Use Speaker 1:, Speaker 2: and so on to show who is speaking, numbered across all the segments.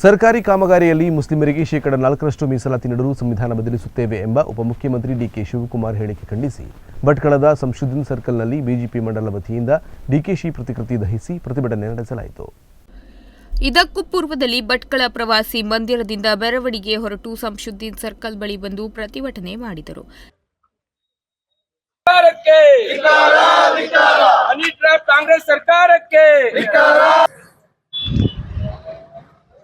Speaker 1: ಸರ್ಕಾರಿ ಕಾಮಗಾರಿಯಲ್ಲಿ ಮುಸ್ಲಿಮರಿಗೆ ಶೇಕಡ ನಾಲ್ಕರಷ್ಟು ಮೀಸಲಾತಿ ನೀಡಲು ಸಂವಿಧಾನ ಬದಲಿಸುತ್ತೇವೆ ಎಂಬ ಉಪಮುಖ್ಯಮಂತ್ರಿ ಡಿಕೆ ಶಿವಕುಮಾರ್ ಹೇಳಿಕೆ ಖಂಡಿಸಿ. ಭಟ್ಕಳದ ಸಂಶುದ್ದೀನ್ ಸರ್ಕಲ್ನಲ್ಲಿ ಬಿಜೆಪಿ ಮಂಡಲ ವತಿಯಿಂದ ಡಿಕೆಶಿ ಪ್ರತಿಕೃತಿ ದಹಿಸಿ ಪ್ರತಿಭಟನೆ ನಡೆಸಲಾಯಿತು.
Speaker 2: ಇದಕ್ಕೂ ಪೂರ್ವದಲ್ಲಿ ಭಟ್ಕಳ ಪ್ರವಾಸಿ ಮಂದಿರದಿಂದ ಮೆರವಣಿಗೆ ಹೊರಟು ಸಂಶುದ್ದೀನ್ ಸರ್ಕಲ್ ಬಳಿ ಬಂದು ಪ್ರತಿಭಟನೆ ಮಾಡಿದರು.
Speaker 3: ಸರ್ಕಾರಕ್ಕೆ! ಹನಿ ಟ್ರ್ಯಾಪ್ ಕಾಂಗ್ರೆಸ್ ಸರ್ಕಾರಕ್ಕೆ!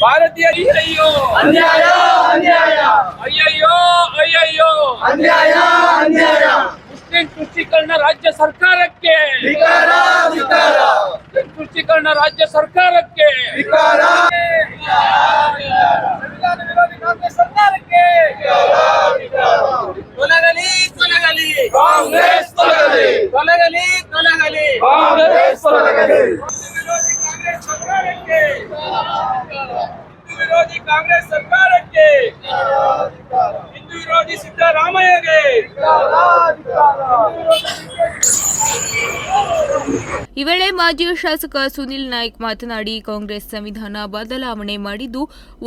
Speaker 3: ಭಾರತೀಯ ಅಯ್ಯಯ್ಯೋ!
Speaker 4: ಅನ್ಯಾಯ ಅನ್ಯಾಯ.
Speaker 3: ಅಯ್ಯಯ್ಯೋ ಅಯ್ಯಯ್ಯೋ!
Speaker 4: ಅನ್ಯಾಯ ಅನ್ಯಾಯ.
Speaker 3: ಮುಸ್ಲಿಂ ತುಷ್ಟೀಕರಣ ರಾಜ್ಯ ಸರ್ಕಾರಕ್ಕೆ!
Speaker 4: ಧಿಕಾರ
Speaker 3: ಮುಸ್ಲಿಂ ತುಷ್ಟೀಕರಣ ರಾಜ್ಯ ಸರ್ಕಾರಕ್ಕೆ!
Speaker 4: ವಿಕಾರ.
Speaker 3: ಸಂವಿಧಾನ ವಿರೋಧಿ ಕಾಂಗ್ರೆಸ್ ಸರ್ಕಾರಕ್ಕೆ ತೊಲಗಲಿ ತೊಲಗಲಿ.
Speaker 4: ಕಾಂಗ್ರೆಸ್ ತೊಲಗಲಿ.
Speaker 3: ತೊಲಗಲಿ ತೊಲಗಲಿ.
Speaker 4: ಕಾಂಗ್ರೆಸ್ ತೊಲಗಲಿ
Speaker 3: ವಿರೋಧಿ ಕಾಂಗ್ರೆಸ್ ಸರ್ಕಾರಕ್ಕೆ ಹಿಂದೂ ವಿರೋಧಿ ಕಾಂಗ್ರೆಸ್ ಸರ್ಕಾರಕ್ಕೆ. ಹಿಂದೂ ವಿರೋಧಿ ಸಿದ್ದರಾಮಯ್ಯಗೆ.
Speaker 2: ಈ ವೇಳೆ ಮಾಜಿ ಶಾಸಕ ಸುನಿಲ್ ನಾಯ್ಕ್ ಮಾತನಾಡಿ, ಕಾಂಗ್ರೆಸ್ ಸಂವಿಧಾನ ಬದಲಾವಣೆ ಮಾಡಿದ್ದು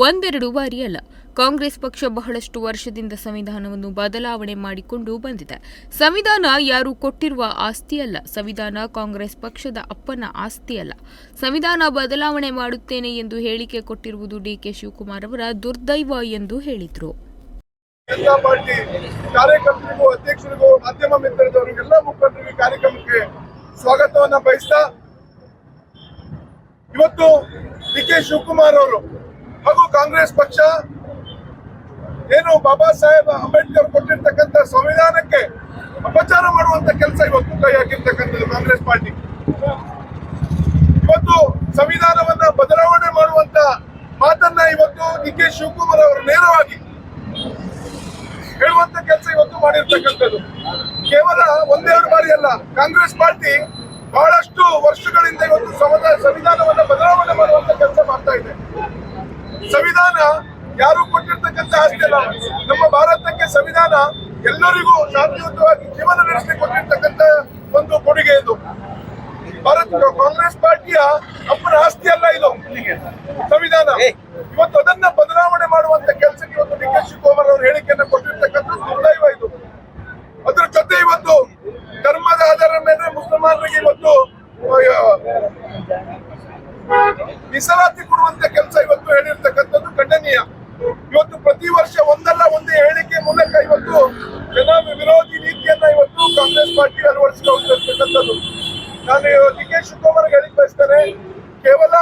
Speaker 2: ಒಂದೆರಡು ಬಾರಿ ಅಲ್ಲ. ಕಾಂಗ್ರೆಸ್ ಪಕ್ಷ ಬಹಳಷ್ಟು ವರ್ಷದಿಂದ ಸಂವಿಧಾನವನ್ನು ಬದಲಾವಣೆ ಮಾಡಿಕೊಂಡು ಬಂದಿದೆ. ಸಂವಿಧಾನ ಯಾರು ಕೊಟ್ಟಿರುವ ಆಸ್ತಿಯಲ್ಲ ಸಂವಿಧಾನ ಕಾಂಗ್ರೆಸ್ ಪಕ್ಷದ ಅಪ್ಪನ ಆಸ್ತಿಯಲ್ಲ ಸಂವಿಧಾನ ಬದಲಾವಣೆ ಮಾಡುತ್ತೇನೆ ಎಂದು ಹೇಳಿಕೆ ಕೊಟ್ಟಿರುವುದು ಡಿಕೆ ಶಿವಕುಮಾರ್ ಅವರ ದುರ್ದೈವ ಎಂದು ಹೇಳಿದರು.
Speaker 5: ಕಾರ್ಯಕರ್ತರಿಗೂ, ಅಧ್ಯಕ್ಷರಿಗೂ, ಮಾಧ್ಯಮ ಮಿತ್ರರಿಗೂ ಕಾರ್ಯಕ್ರಮಕ್ಕೆ ಸ್ವಾಗತವನ್ನ ಬಯಸ್ತಾ ಇವತ್ತು ಡಿ ಕೆ ಶಿವಕುಮಾರ್ ಅವರು ಹಾಗೂ ಕಾಂಗ್ರೆಸ್ ಪಕ್ಷ ಏನು ಬಾಬಾ ಸಾಹೇಬ್ ಅಂಬೇಡ್ಕರ್ ಕೊಟ್ಟಿರ್ತಕ್ಕಂಥ ಸಂವಿಧಾನಕ್ಕೆ ಅಪಚಾರ ಮಾಡುವಂತ ಕೆಲಸ ಇವತ್ತು ಕೈ ಹಾಕಿರ್ತಕ್ಕಂಥದ್ದು ಕಾಂಗ್ರೆಸ್ ಪಾರ್ಟಿ. ಇವತ್ತು ಸಂವಿಧಾನವನ್ನ ಬದಲಾವಣೆ ಮಾಡುವಂತ ಮಾತನ್ನ ಇವತ್ತು ಡಿ ಕೆ ಶಿವಕುಮಾರ್ ಅವರು ನೇರವಾಗಿ ಹೇಳುವಂತ ಕೆಲಸ ಇವತ್ತು ಮಾಡಿರ್ತಕ್ಕಂಥದ್ದು. ಕೇವಲ ಒಂದೆರಡು ಬಾರಿ ಅಲ್ಲ ಕಾಂಗ್ರೆಸ್ ಪಾರ್ಟಿ ಬಹಳಷ್ಟು ವರ್ಷಗಳಿಂದ ಇವತ್ತು ಸಮುದಾಯ ಸಂವಿಧಾನವನ್ನ ಬದಲಾವಣೆ ಮಾಡುವಂತ ಕೆಲಸ ಮಾಡ್ತಾ ಇದೆ. ಸಂವಿಧಾನ ಯಾರು ಕೊಟ್ಟಿರ್ತಕ್ಕಂಥ ಆಸ್ತಿ ಅಲ್ಲ. ನಮ್ಮ ಭಾರತಕ್ಕೆ ಸಂವಿಧಾನ ಎಲ್ಲರಿಗೂ ಶಾಂತಿಯುತವಾಗಿ ಜೀವನ ನಡೆಸಲಿಕ್ಕೆ ಕೊಟ್ಟಿರ್ತಕ್ಕಂಥ ಒಂದು ಕೊಡುಗೆ ಇದು. ಭಾರತ ಕಾಂಗ್ರೆಸ್ ಪಾರ್ಟಿಯ ಅಪ್ಪನ ಆಸ್ತಿ ಅಲ್ಲ ಇದು. ಸಂವಿಧಾನ. ಇವತ್ತು ಅದನ್ನ ಬದಲಾವಣೆ ಮಾಡುವಂತ ಕೆಲಸಕ್ಕೆ ಇವತ್ತು ಡಿ ಕೆ ಶಿವಕುಮಾರ್ ಅವರು ಹೇಳಿಕೆಯನ್ನು ದುರ್ದೈವ ಇದು ಅದ್ರ ಜೊತೆ ಇವತ್ತು ಧರ್ಮದ ಆಧಾರದ ಮೇಲೆ ಮುಸಲ್ಮಾನರಿಗೆ ಇವತ್ತು ಆ, ಮೀಸಲಾತಿ ಕೊಡುವಂತ ಕೆಲಸ ಇವತ್ತು ಹೇಳಿರ್ತಕ್ಕಂಥದ್ದು ಖಂಡನೀಯ ಇವತ್ತು ಪ್ರತಿ ವರ್ಷ ಒಂದಲ್ಲ ಒಂದೇ ಹೇಳಿಕೆ ಮೂಲಕ ಇವತ್ತು ಜನ ವಿರೋಧಿ ನೀತಿಯನ್ನ ಇವತ್ತು ಕಾಂಗ್ರೆಸ್ ಪಾರ್ಟಿ ಅಳವಡಿಸಿಕೊಂಡಿರ್ತಕ್ಕಂಥದ್ದು ನಾನು ಡಿ ಕೆ ಶಿವಕುಮಾರ್ ಹೇಳಿಕ್ ಬಯಸ್ತೇನೆ, ಕೇವಲ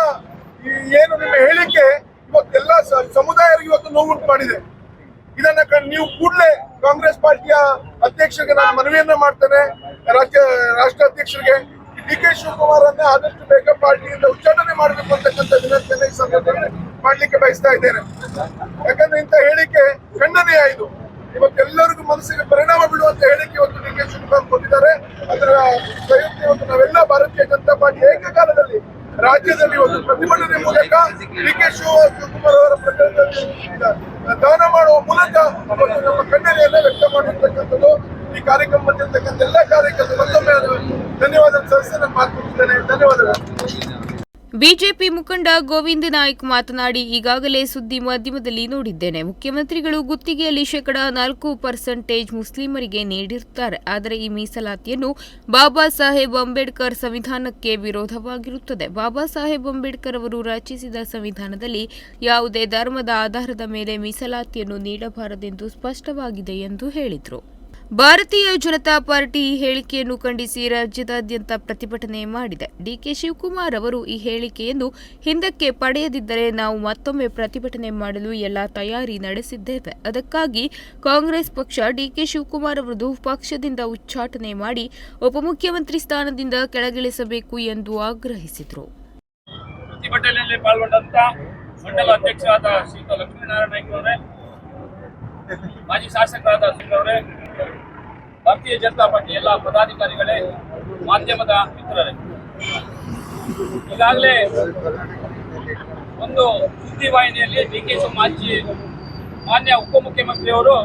Speaker 5: ಏನು ನಿಮ್ಮ ಹೇಳಿಕೆ ಇವತ್ತೆಲ್ಲ ಸಮುದಾಯರಿಗೆ ಇವತ್ತು ನೋವುಂಟು ಮಾಡಿದೆ. ಇದನ್ನ ನೀವು ಕೂಡಲೇ ಕಾಂಗ್ರೆಸ್ ಪಾರ್ಟಿಯ ಅಧ್ಯಕ್ಷರಿಗೆ ನಾನು ಮನವಿಯನ್ನ ಮಾಡ್ತೇನೆ, ರಾಜ್ಯ, ರಾಷ್ಟ್ರ ಅಧ್ಯಕ್ಷರಿಗೆ. ಡಿ ಕೆ ಶಿವಕುಮಾರ್ ಅನ್ನ ಆದಷ್ಟು ಬೇಗ ಪಾರ್ಟಿಯಿಂದ ಉಚ್ಚಾಟನೆ ಮಾಡಬೇಕು ಅಂತಕ್ಕಂಥ ವಿನಂತಿಯನ್ನ ಈ ಸಂದರ್ಭದಲ್ಲಿ ಮಾಡ್ಲಿಕ್ಕೆ ಬಯಸ್ತಾ ಇದ್ದೇನೆ. ಯಾಕಂದ್ರೆ ಇಂಥ ಹೇಳಿಕೆ ಖಂಡನೀಯ ಇದು. ಇವತ್ತೆಲ್ಲರಿಗೂ ಮನಸ್ಸಿಗೆ ಪರಿಣಾಮ ಬೀಳುವಂತ ಹೇಳಿಕೆ ಇವತ್ತು ಡಿ ಕೆ ಶಿವಕುಮಾರ್ ಕೊಟ್ಟಿದ್ದಾರೆ ಅದರ ಪ್ರಯುಕ್ತ ಇವತ್ತು ನಾವೆಲ್ಲ ಭಾರತೀಯ ಜನತಾ ಪಾರ್ಟಿ ಏಕಕಾಲದಲ್ಲಿ ರಾಜ್ಯದಲ್ಲಿ ಒಂದು ಪ್ರತಿಭಟನೆ ಮೂಲಕ ಡಿ ಕೆ ಶಿವಕುಮಾರ್ ಅವರ ಪ್ರಕರಣದಲ್ಲಿ ದಾನ ಮಾಡುವ ಮೂಲಕ ನಮ್ಮ ಖಂಡನೆಯನ್ನ ವ್ಯಕ್ತ ಮಾಡಿರ್ತಕ್ಕಂಥದ್ದು. ಈ ಕಾರ್ಯಕ್ರಮ ಬಂದಿರತಕ್ಕಂಥ ಎಲ್ಲ ಕಾರ್ಯಕರ್ತರು ಮತ್ತೊಮ್ಮೆ ಧನ್ಯವಾದ ಸಲ್ಲಿಸಿ ನಾನು ಮಾತು ಧನ್ಯವಾದಗಳು.
Speaker 2: ಬಿಜೆಪಿ ಮುಖಂಡ ಗೋವಿಂದ ನಾಯ್ಕ್ ಮಾತನಾಡಿ, ಈಗಾಗಲೇ ಸುದ್ದಿ ಮಾಧ್ಯಮದಲ್ಲಿ ನೋಡಿದ್ದೇನೆ. ಮುಖ್ಯಮಂತ್ರಿಗಳು ಗುತ್ತಿಗೆಯಲ್ಲಿ ಶೇಕಡ ನಾಲ್ಕು ಪರ್ಸೆಂಟೇಜ್ ಮುಸ್ಲಿಮರಿಗೆ ನೀಡಿರುತ್ತಾರೆ. ಆದರೆ ಈ ಮೀಸಲಾತಿಯನ್ನು ಬಾಬಾ ಸಾಹೇಬ್ ಅಂಬೇಡ್ಕರ್ ಸಂವಿಧಾನಕ್ಕೆ ವಿರೋಧವಾಗಿರುತ್ತದೆ. ಬಾಬಾ ಸಾಹೇಬ್ ಅಂಬೇಡ್ಕರ್ ಅವರು ರಚಿಸಿದ ಸಂವಿಧಾನದಲ್ಲಿ ಯಾವುದೇ ಧರ್ಮದ ಆಧಾರದ ಮೇಲೆ ಮೀಸಲಾತಿಯನ್ನು ನೀಡಬಾರದೆಂದು ಸ್ಪಷ್ಟವಾಗಿದೆ ಎಂದು ಹೇಳಿದರು. ಭಾರತೀಯ ಜನತಾ ಪಾರ್ಟಿ ಈ ಹೇಳಿಕೆಯನ್ನು ಖಂಡಿಸಿ ರಾಜ್ಯದಾದ್ಯಂತ ಪ್ರತಿಭಟನೆ ಮಾಡಿದೆ. ಡಿಕೆ ಶಿವಕುಮಾರ್ ಅವರು ಈ ಹೇಳಿಕೆಯನ್ನು ಹಿಂದಕ್ಕೆ ಪಡೆಯದಿದ್ದರೆ ನಾವು ಮತ್ತೊಮ್ಮೆ ಪ್ರತಿಭಟನೆ ಮಾಡಲು ಎಲ್ಲ ತಯಾರಿ ನಡೆಸಿದ್ದೇವೆ. ಅದಕ್ಕಾಗಿ ಕಾಂಗ್ರೆಸ್ ಪಕ್ಷ ಡಿಕೆ ಶಿವಕುಮಾರ್ ಅವರದು ಪಕ್ಷದಿಂದ ಉಚ್ಚಾಟನೆ ಮಾಡಿ ಉಪಮುಖ್ಯಮಂತ್ರಿ ಸ್ಥಾನದಿಂದ ಕೆಳಗಿಳಿಸಬೇಕು ಎಂದು ಆಗ್ರಹಿಸಿದರು.
Speaker 3: ಮಾಜಿ ಶಾಸಕರಾದ ಭಾರತೀಯ ಜನತಾ ಪಾರ್ಟಿ ಎಲ್ಲ ಪದಾಧಿಕಾರಿಗಳೇ ಮಾಧ್ಯಮದ ಮಿತ್ರರೇ. ಈಗಾಗಲೇ ಒಂದು ಸುದ್ದಿವಾಹಿನಿಯಲ್ಲಿ ಡಿ ಕೆ ಮಾಜಿ ಮಾನ್ಯ ಉಪಮುಖ್ಯಮಂತ್ರಿಯವರು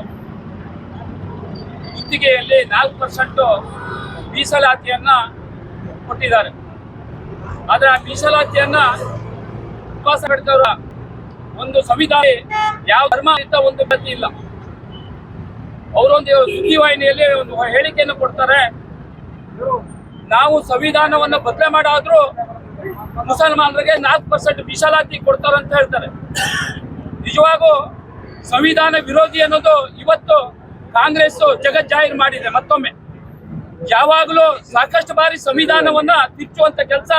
Speaker 3: ಗುತ್ತಿಗೆಯಲ್ಲಿ ನಾಲ್ಕು ಪರ್ಸೆಂಟ್ ಮೀಸಲಾತಿಯನ್ನ ಕೊಟ್ಟಿದ್ದಾರೆ. ಆದರೆ ಆ ಮೀಸಲಾತಿಯನ್ನ ಉಪವಾಸ ಪಡೆದವರ ಒಂದು ಸಂವಿಧಾನ, ಯಾವ ಧರ್ಮ ಅಂತ ಒಂದು ಗತಿ ಇಲ್ಲ. ಅವರೊಂದು ಸುದ್ದಿವಾಹಿನಿಯಲ್ಲಿ ಒಂದು ಹೇಳಿಕೆಯನ್ನು ಕೊಡ್ತಾರೆ. ನಾವು ಸಂವಿಧಾನವನ್ನು ಬದಲೆ ಮಾಡಾದ್ರೂ ಮುಸಲ್ಮಾನರಿಗೆ ನಾಲ್ಕು ಪರ್ಸೆಂಟ್ ಮೀಸಲಾತಿ ಕೊಡ್ತಾರೆ ಅಂತ ಹೇಳ್ತಾರೆ. ನಿಜವಾಗೂ ಸಂವಿಧಾನ ವಿರೋಧಿ ಅನ್ನೋದು ಇವತ್ತು ಕಾಂಗ್ರೆಸ್ ಜಗತ್ ಜಾಹೀರ್ ಮಾಡಿದೆ ಮತ್ತೊಮ್ಮೆ. ಯಾವಾಗಲೂ ಸಾಕಷ್ಟು ಬಾರಿ ಸಂವಿಧಾನವನ್ನ ತಿಚ್ಚುವಂತ ಕೆಲಸ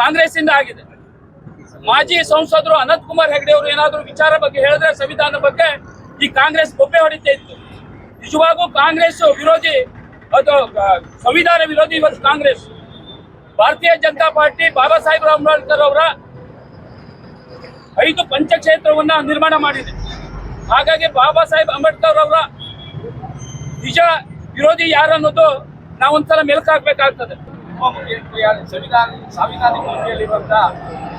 Speaker 3: ಕಾಂಗ್ರೆಸ್ ಇಂದ ಆಗಿದೆ. ಮಾಜಿ ಸಂಸದರು ಅನಂತ್ ಕುಮಾರ್ ಹೆಗಡೆ ಅವರು ಏನಾದರೂ ವಿಚಾರ ಬಗ್ಗೆ ಹೇಳಿದ್ರೆ ಸಂವಿಧಾನ ಬಗ್ಗೆ ಈ ಕಾಂಗ್ರೆಸ್ ಗೊಬ್ಬೆ ಹೊಡಿತಾ ಇತ್ತು. ನಿಜವಾಗೂ ಕಾಂಗ್ರೆಸ್ ವಿರೋಧಿ ಅದು ಸಂವಿಧಾನ ವಿರೋಧಿ ಇವತ್ತು ಕಾಂಗ್ರೆಸ್. ಭಾರತೀಯ ಜನತಾ ಪಾರ್ಟಿ ಬಾಬಾ ಸಾಹೇಬ್ ಅಂಬೇಡ್ಕರ್ ಅವರ ಐದು ಪಂಚಕ್ಷೇತ್ರವನ್ನ ನಿರ್ಮಾಣ ಮಾಡಿದೆ. ಹಾಗಾಗಿ ಬಾಬಾ ಸಾಹೇಬ್ ಅಂಬೇಡ್ಕರ್ ಅವರ ನಿಜ ವಿರೋಧಿ ಯಾರು ಅನ್ನೋದು ನಾವೊಂದ್ಸಲ ಮೆಲುಕು ಹಾಕ್ಬೇಕಾಗ್ತದೆ ಉಪಮುಖ್ಯಮಂತ್ರಿಯಾದ ಸಂವಿಧಾನ, ಸಾಂವಿಧಾನಿಕ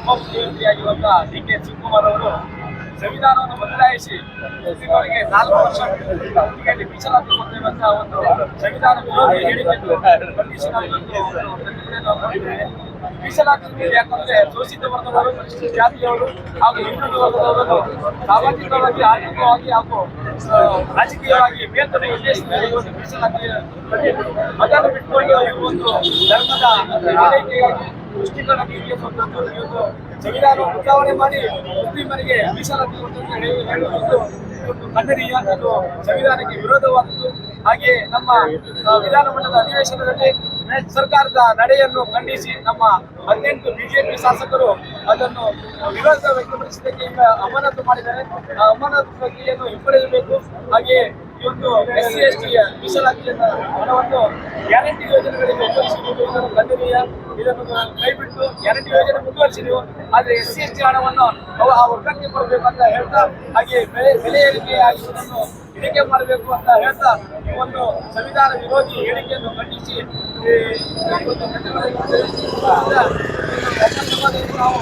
Speaker 3: ಉಪಮುಖ್ಯಮಂತ್ರಿಯಾಗಿರುವಂತಹ ಡಿ ಕೆ ಶಿವಕುಮಾರ್ ಅವರು ಸಂವಿಧಾನವನ್ನು ಬದಲಾಯಿಸಿ ಅವರಿಗೆ ನಾಲ್ಕು ವರ್ಷ ಹೀಗಾಗಿ ಮೀಸಲಾತಿ ಕೊಟ್ಟಿರುವಂತಹ ಒಂದು ಸಂವಿಧಾನ ವಿರೋಧಿ ಹೇಳಿಕೆಯನ್ನು. ಮೀಸಲಾತಿ ನೀಡಿ ಯಾಕಂದ್ರೆ ಶೋಷಿತ ವರ್ಗದವರು, ಪರಿಶಿಷ್ಟ ಜಾತಿಯವರು ಹಾಗೂ ಹಿಂದುಳಿದ ವರ್ಗದವರನ್ನು ಸಾಮಾಜಿಕವಾಗಿ, ಆರ್ಥಿಕವಾಗಿ ಹಾಗೂ ರಾಜಕೀಯವಾಗಿ ಬೇರ್ಪಡೆ ಉದ್ದೇಶದಲ್ಲಿ ಒಂದು ಮೀಸಲಾತಿ. ಅದನ್ನು ಬಿಟ್ಟುಕೊಂಡು ಒಂದು ಧರ್ಮದ ಆರೈಕೆಗಾಗಿ ಒಂದು ಸಂವಿಧಾನ ಬದಲಾವಣೆ ಮಾಡಿ ಮುಸ್ಲಿಮರಿಗೆ ಮೀಸಲಾತಿ ಕೊಟ್ಟು ಅಂತ ಹೇಳಿ ಹೇಳುವುದು ಒಂದು ಖಂಡನೀಯ ಇದು ಸಂವಿಧಾನಕ್ಕೆ ವಿರೋಧವಾದದ್ದು. ಹಾಗೆ ನಮ್ಮ ವಿಧಾನಮಂಡಲದ ಅಧಿವೇಶನದಲ್ಲಿ ಸರ್ಕಾರದ ನಡೆಯನ್ನು ಖಂಡಿಸಿ ನಮ್ಮ ಹದಿನೆಂಟು ಬಿಜೆಪಿ ಶಾಸಕರು ಅದನ್ನು ವಿರೋಧ ವ್ಯಕ್ತಪಡಿಸಿದ್ದಕ್ಕೆ ಈಗ ಅಮಾನತು ಮಾಡಿದ್ದಾರೆ. ಆ ಅಮಾನತು ಪ್ರಕ್ರಿಯೆಯನ್ನು ಹಿಂಪಡೆಯಬೇಕು. ಹಾಗೆ ಈ ಒಂದು ಎಸ್ ಸಿ ಎಸ್ ಟಿಯ ಮೀಸಲಾತಿಯನ್ನು ಹಣವನ್ನು ಗ್ಯಾರಂಟಿ ಯೋಜನೆಗಳಿಗೆ ಉಪಯೋಗಿಸುವುದು ಖಂಡನೀಯ ಇದನ್ನು ಕೈಬಿಟ್ಟು ಗ್ಯಾರಂಟಿ ಯೋಜನೆ ಮುಂದುವರಿಸಿದೆವು. ಆದರೆ ಎಸ್ ಸಿ ಎಸ್ ಟಿ ಹಣವನ್ನು ಆ ವರ್ಗಕ್ಕೆ ಕೊಡಬೇಕು ಅಂತ ಹೇಳ್ತಾ, ಹಾಗೆ ಬೆಲೆ ಬೆಲೆ ಏರಿಕೆ ಆಗಿರುವುದನ್ನು ಇಳಿಕೆ ಮಾಡಬೇಕು ಅಂತ ಹೇಳ್ತಾ ಈ ಒಂದು ಸಂವಿಧಾನ ವಿರೋಧಿ ಹೇಳಿಕೆಯನ್ನು ಖಂಡಿಸಿ ನಾವು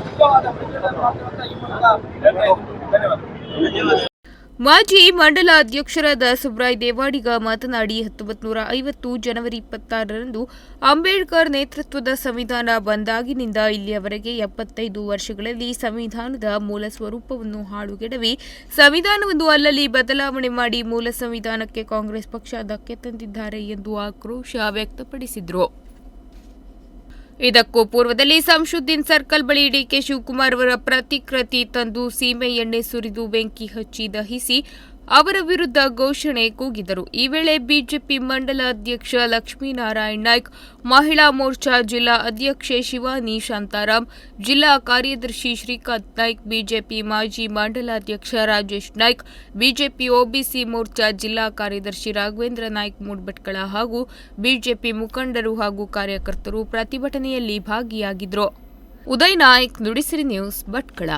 Speaker 3: ಮುಖ್ಯವಾದ ಪ್ರತಿಭಟನೆ ಮಾಡ್ತೇವೆ ಅಂತ ಈ ಮೂಲಕ ಹೇಳ್ತಾ. ಧನ್ಯವಾದ.
Speaker 2: ಮಾಜಿ ಮಂಡಲ ಅಧ್ಯಕ್ಷರಾದ ಸುಬ್ರಾಯ್ ದೇವಾಡಿಗ ಮಾತನಾಡಿ ಹತ್ತೊಂಬತ್ತು ನೂರ ಐವತ್ತು ಜನವರಿ ಇಪ್ಪತ್ತಾರರಂದು ಅಂಬೇಡ್ಕರ್ ನೇತೃತ್ವದ ಸಂವಿಧಾನ ಬಂದಾಗಿನಿಂದ ಇಲ್ಲಿಯವರೆಗೆ ಎಪ್ಪತ್ತೈದು ವರ್ಷಗಳಲ್ಲಿ ಸಂವಿಧಾನದ ಮೂಲ ಸ್ವರೂಪವನ್ನು ಹಾಳುಗೆಡವಿ ಸಂವಿಧಾನವನ್ನು ಅಲ್ಲಲ್ಲಿ ಬದಲಾವಣೆ ಮಾಡಿ ಮೂಲ ಸಂವಿಧಾನಕ್ಕೆ ಕಾಂಗ್ರೆಸ್ ಪಕ್ಷ ಧಕ್ಕೆ ತಂದಿದ್ದಾರೆ ಎಂದು ಆಕ್ರೋಶ ವ್ಯಕ್ತಪಡಿಸಿದರು. ಇದಕ್ಕೂ ಪೂರ್ವದಲ್ಲಿ ಸಂಶುದ್ದೀನ್ ಸರ್ಕಲ್ ಬಳಿ ಡಿಕೆ ಶಿವಕುಮಾರ್ ಅವರ ಪ್ರತಿಕೃತಿ ತಂದು ಸೀಮೆ ಎಣ್ಣೆ ಸುರಿದು ಬೆಂಕಿ ಹಚ್ಚಿ ದಹಿಸಿ ಅವರ ವಿರುದ್ಧ ಘೋಷಣೆ ಕೂಗಿದರು. ಈ ವೇಳೆ ಬಿಜೆಪಿ ಮಂಡಲ ಅಧ್ಯಕ್ಷ ಲಕ್ಷ್ಮೀನಾರಾಯಣ್ ನಾಯ್ಕ್, ಮಹಿಳಾ ಮೋರ್ಚಾ ಜಿಲ್ಲಾ ಅಧ್ಯಕ್ಷೆ ಶಿವಾನಿ ಶಾಂತಾರಾಮ್ ಜಿಲ್ಲಾ ಕಾರ್ಯದರ್ಶಿ ಶ್ರೀಕಾಂತ್ ನಾಯ್ಕ್, ಬಿಜೆಪಿ ಮಾಜಿ ಮಂಡಲಾಧ್ಯಕ್ಷ ರಾಜೇಶ್ ನಾಯ್ಕ್, ಬಿಜೆಪಿ ಒಬಿಸಿ ಮೋರ್ಚಾ ಜಿಲ್ಲಾ ಕಾರ್ಯದರ್ಶಿ ರಾಘವೇಂದ್ರ ನಾಯ್ಕ್ ಮೂಡ್ಬಟ್ಕಳ ಹಾಗೂ ಬಿಜೆಪಿ ಮುಖಂಡರು ಹಾಗೂ ಕಾರ್ಯಕರ್ತರು ಪ್ರತಿಭಟನೆಯಲ್ಲಿ ಭಾಗಿಯಾಗಿದ್ದರು. ಉದಯ್ ನಾಯ್ಕ್ ನುಡಿಸಿರಿ ನ್ಯೂಸ್ ಭಟ್ಕಳ.